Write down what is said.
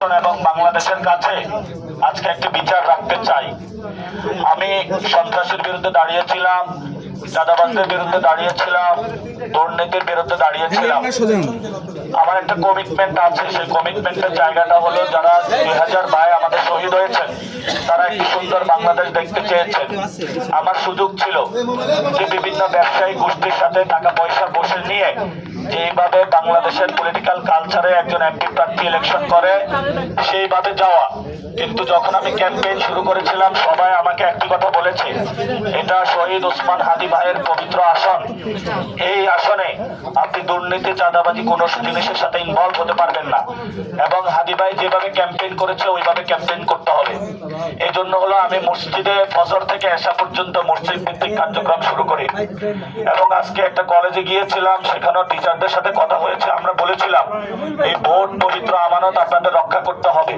এবং বাংলাদেশের কাছে আজকে একটি বিচার রাখতে চাই আমি সন্ত্রাসের বিরুদ্ধে দাঁড়িয়েছিলাম চাঁদাবাজদের বিরুদ্ধে দাঁড়িয়েছিলাম দুর্নীতির বিরুদ্ধে দাঁড়িয়েছিলাম আমার একটা কমিটমেন্ট আছে সেই কমিটমেন্টের জায়গাটা হলো যারা দুই হাজার আমাদের শহীদ সুন্দর বাংলাদেশ দেখতে চেয়েছেন। আমার সুযোগ ছিল যে বিভিন্ন ব্যবসায়ী গোষ্ঠীর সাথে টাকা পয়সা বসে নিয়ে যেইভাবে বাংলাদেশের পলিটিক্যাল কালচারে একজন এমপি প্রার্থী ইলেকশন করে, সেইভাবে যাওয়া। কিন্তু যখন আমি ক্যাম্পেইন শুরু করেছিলাম, সবাই আমাকে একটি কথা বলেছে, এটা শহীদ ওসমান হাদি ভাইয়ের পবিত্র আসন। এই আসনে আপনি দুর্নীতি, চাঁদাবাজি কোনো জিনিসের সাথে ইনভলভ হতে পারবেন না। এবং হাদি ভাই যেভাবে ক্যাম্পেইন করেছে, ওইভাবে ক্যাম্পেইন করতে এই জন্য হলো আমি মসজিদে ফজর থেকে এসা পর্যন্ত মসজিদ ভিত্তিক কার্যক্রম শুরু করি। এবং আজকে একটা কলেজে গিয়েছিলাম, সেখানেও টিচারদের সাথে কথা হয়েছে। আমরা বলেছিলাম, এই ভোট পবিত্র আমানত আপনাদের রক্ষা করতে হবে।